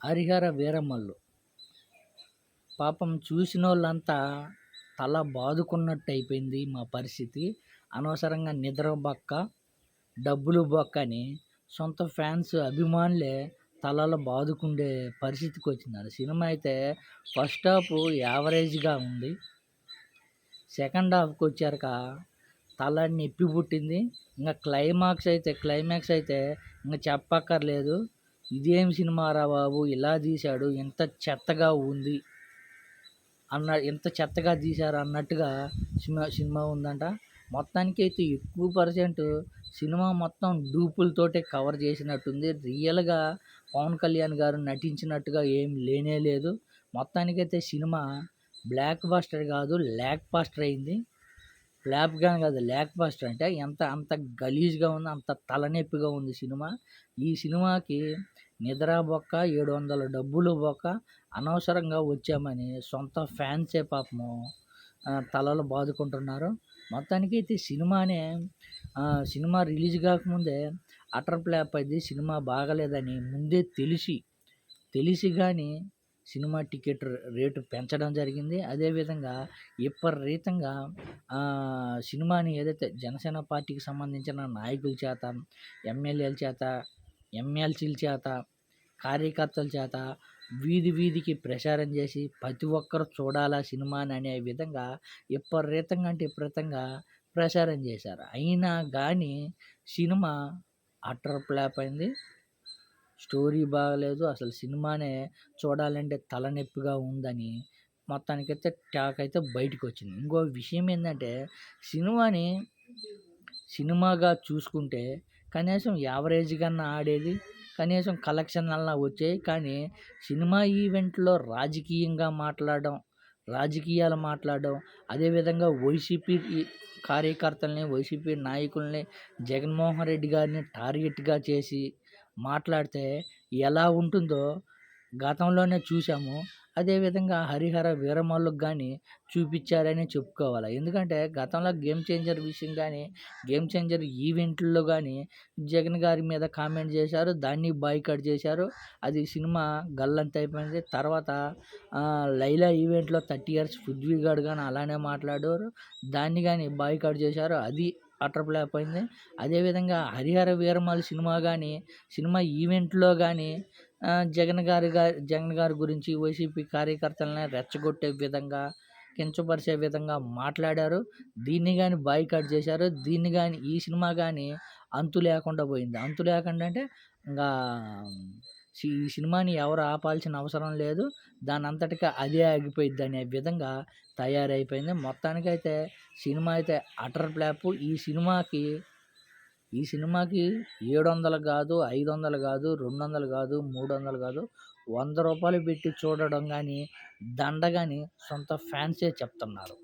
హరిహర వీరమల్లు. పాపం చూసిన వాళ్ళంతా తల బాదుకున్నట్టు అయిపోయింది మా పరిస్థితి. అనవసరంగా నిద్ర బొక్క డబ్బులు బొక్క అని సొంత ఫ్యాన్స్ అభిమానులే తలలో బాదుకుండే పరిస్థితికి వచ్చింది సినిమా అయితే ఫస్ట్ హాఫ్ యావరేజ్గా ఉంది. సెకండ్ హాఫ్కి వచ్చాక తల నొప్పి పుట్టింది. ఇంకా క్లైమాక్స్ అయితే క్లైమాక్స్ అయితే ఇంకా చెప్పక్కర్లేదు. ఇదేం సినిమా రా బాబు? ఇలా తీశాడు. ఎంత చెత్తగా ఉంది అన్న ఎంత చెత్తగా తీశారు అన్నట్టుగా సినిమా సినిమా ఉందంట. మొత్తానికి అయితే ఎక్కువ పర్సెంట్ సినిమా మొత్తం డూపులతోటే కవర్ చేసినట్టుంది. రియల్గా పవన్ కళ్యాణ్ గారు నటించినట్టుగా ఏం లేనే లేదు. మొత్తానికైతే సినిమా బ్లాక్ బాస్టర్ కాదు ల్యాక్ బాస్టర్ అయింది. ఫ్లాప్గా కాదు ల్యాక్ బాస్టర్ అంటే ఎంత అంత గలీజ్గా ఉంది అంత తలనొప్పిగా ఉంది సినిమా. ఈ సినిమాకి నిద్ర బొక్క ఏడు వందల డబ్బులు బొక్క అనవసరంగా వచ్చామని సొంత ఫ్యాన్సే పాపము తలలు బాదుకుంటున్నారు. మొత్తానికి అయితే సినిమానే సినిమా రిలీజ్ కాకముందే అటర్ ఫ్లాప్ అయింది సినిమా బాగలేదని ముందే తెలిసి తెలిసి కానీ సినిమా టికెట్ రేటు పెంచడం జరిగింది. అదేవిధంగా విపరీతంగా సినిమాని ఏదైతే జనసేన పార్టీకి సంబంధించిన నాయకుల చేత ఎమ్మెల్యేల చేత ఎమ్మెల్సీల చేత కార్యకర్తల చేత వీధి వీధికి ప్రచారం చేసి ప్రతి ఒక్కరు చూడాలా సినిమాని అనే విధంగా విపరీతంగా అంటే విపరీతంగా ప్రచారం చేశారు. అయినా కానీ సినిమా అటర్ ఫ్లాప్ అయింది. స్టోరీ బాగలేదు. అసలు సినిమానే చూడాలంటే తలనొప్పిగా ఉందని మొత్తానికైతే టాక్ అయితే బయటకు వచ్చింది. ఇంకో విషయం ఏంటంటే సినిమాని సినిమాగా చూసుకుంటే కనీసం యావరేజ్ కన్నా ఆడేది కనీసం కలెక్షన్ అలా వచ్చాయి. కానీ సినిమా ఈవెంట్లో రాజకీయంగా మాట్లాడడం రాజకీయాలు మాట్లాడడం అదేవిధంగా వైసీపీ కార్యకర్తల్ని వైసీపీ నాయకుల్ని జగన్మోహన్ రెడ్డి గారిని టార్గెట్గా చేసి మాట్లాడితే ఎలా ఉంటుందో గతంలోనే చూసాము అదేవిధంగా హరిహర వీరమల్లుకి కానీ చూపించారని చెప్పుకోవాలి. ఎందుకంటే గతంలో గేమ్ చేంజర్ విషయం కానీ గేమ్ చేంజర్ ఈవెంట్లో కానీ జగన్ గారి మీద కామెంట్ చేశారు దాన్ని బాయ్కట్ చేశారు. అది సినిమా గల్లంత అయిపోయింది. తర్వాత లైలా ఈవెంట్లో థర్టీ ఇయర్స్ పృథ్వీ గారు కానీ అలానే మాట్లాడారు. దాన్ని కానీ బాయ్కట్ చేశారు. అది అటర్ ఫ్లాప్ అయింది అదేవిధంగా హరిహర వీరమాల సినిమా కానీ సినిమా ఈవెంట్లో కానీ జగన్ గారి జగన్ గారి గురించి వైసీపీ కార్యకర్తలని రెచ్చగొట్టే విధంగా కించపరిచే విధంగా మాట్లాడారు. దీన్ని కానీ బాయ్కాట్ చేశారు. దీన్ని కానీ ఈ సినిమా కానీ అంతు లేకుండా పోయింది. అంతు లేకుండా అంటే ఇంకా ఈ సినిమాని ఎవరు ఆపాల్సిన అవసరం లేదు. దాని అంతటికి అదే ఆగిపోయింది అనే విధంగా తయారైపోయింది. మొత్తానికైతే సినిమా అయితే అటర్ ఫ్లాప్. ఈ సినిమాకి ఈ సినిమాకి ఏడు వందలు కాదు ఐదు వందలు కాదు రెండు వందలు కాదు మూడు వందలు కాదు వంద రూపాయలు పెట్టి చూడడం కానీ దండ కానీ సొంత ఫ్యాన్సే చెప్తున్నారు.